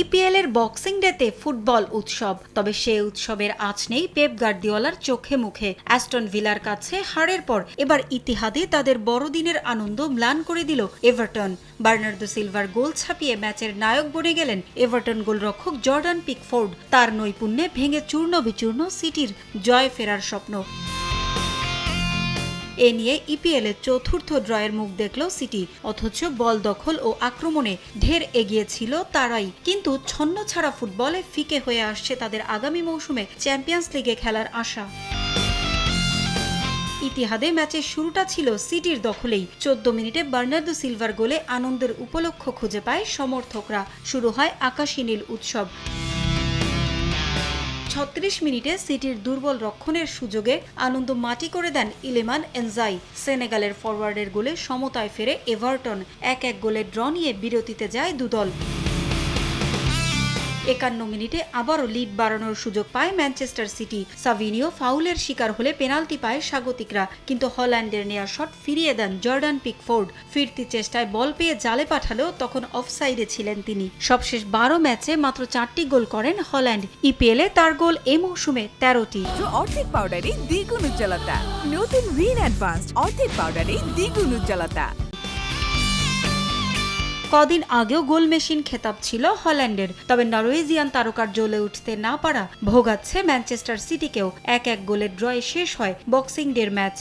EPL এর boxing ডেতে football উৎসব। তবে সে উৎসবের আঁচ নেই পেপ গার্দিওলার চোখে মুখে। অ্যাস্টন ভিলার কাছে হারের পর এবার ইতিহাদে তাদের বড়দিনের আনন্দ ম্লান করে দিল এভারটন বার্নার্দো সিলভার গোল ছাপিয়ে ম্যাচের নায়ক বনে গেলেন এভারটন গোলরক্ষক জর্ডান পিকফোর্ড তার নৈপুণ্যে ভেঙে চূর্ণ বিচূর্ণ সিটির জয় ফেরার স্বপ্ন। এ নিয়ে ইপিএল এর চতুর্থ ড্রয়ের মুখ দেখল সিটি। অথচ বল দখল ও আক্রমণে ঢের এগিয়ে ছিল তারাই। কিন্তু ছন্ন ছাড়া ফুটবলে ফিকে হয়ে আসছে তাদের আগামী মৌসুমে চ্যাম্পিয়ন্স লিগে খেলার আশা। ইতিহাদে ম্যাচের শুরুটা ছিল সিটির দখলেই। চোদ্দ মিনিটে বার্নার্দো সিলভার গোলে আনন্দের উপলক্ষ খুঁজে পায় সমর্থকরা। শুরু হয় আকাশী নীল উৎসব। ছত্রিশ মিনিটে সিটির দুর্বল রক্ষণের সুযোগে আনন্দ মাটি করে দেন ইলেমান এনজাই। সেনেগালের ফরওয়ার্ডের গোলে সমতায় ফেরে এভারটন এক এক গোলে ড্র নিয়ে বিরতিতে যায় দুদল। একান্ন মিনিটে আবারও লিড বাড়ানোর সুযোগ পায় ম্যানচেস্টার সিটি। সাভিনিও ফাউলের শিকার হলে পেনাল্টি পায় স্বাগতিকরা, কিন্তু হল্যান্ডের নেওয়া শট ফিরিয়ে দেন জর্ডান পিকফোর্ড। ফিরতি চেষ্টায় বল পেয়ে জালে পাঠালেও তখন অফসাইডে ছিলেন তিনি। সবশেষ বারো ম্যাচে মাত্র চারটি গোল করেন হল্যান্ড। ইপিএলে তার গোল এ মৌসুমে তেরোটি। অর্ধেক পাউডারে দ্বিগুণ উজ্জ্বলতা। নতুন রিন অ্যাডভান্সড অর্ধেক পাউডারে দ্বিগুণ উজ্জ্বলতা। কদিন আগেও গোল মেশিন খেতাব ছিল হল্যান্ডের। তবে নরওয়েজিয়ান তারকার জ্বলে উঠতে না পারা ভোগাচ্ছে ম্যানচেস্টার সিটিকেও। এক এক গোলের ড্রয়ে শেষ হয় বক্সিং ডের ম্যাচ।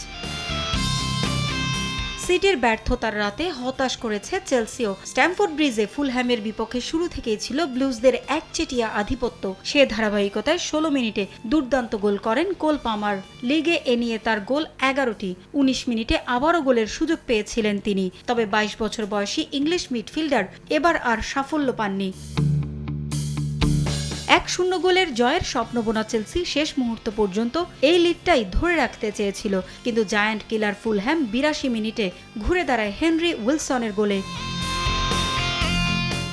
সিটির ব্যর্থতার রাতে হতাশ করেছে চেলসিও। স্ট্যামফোর্ড ব্রিজে ফুলহ্যামের বিপক্ষে শুরু থেকেই ছিল ব্লুজদের একচেটিয়া আধিপত্য। সে ধারাবাহিকতায় ষোলো মিনিটে দুর্দান্ত গোল করেন কোল পামার। লিগে এ নিয়ে তার গোল এগারোটি। উনিশ মিনিটে আবারও গোলের সুযোগ পেয়েছিলেন তিনি। তবে বাইশ বছর বয়সী ইংলিশ মিডফিল্ডার এবার আর সাফল্য পাননি। এক শূন্য গোলের জয়ের স্বপ্ন বোনা চেলসি শেষ মুহূর্ত পর্যন্ত এই লিডটাই ধরে রাখতে চেয়েছিল। কিন্তু জায়ান্ট কিলার ফুলহ্যাম বিরাশি মিনিটে ঘুরে দাঁড়ায় হেনরি উইলসনের গোলে।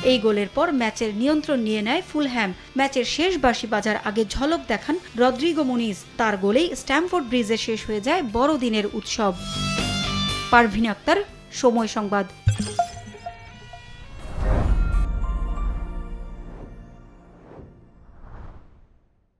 এই গোলের পর ম্যাচের নিয়ন্ত্রণ নিয়ে নেয় ফুলহ্যাম। ম্যাচের শেষ বাঁশি বাজার আগে ঝলক দেখান রদ্রিগো মুনিজ। তার গোলেই স্ট্যামফোর্ড ব্রিজে শেষ হয়ে যায় বড়দিনের উৎসব। পারভিন আক্তার, সময় সংবাদ।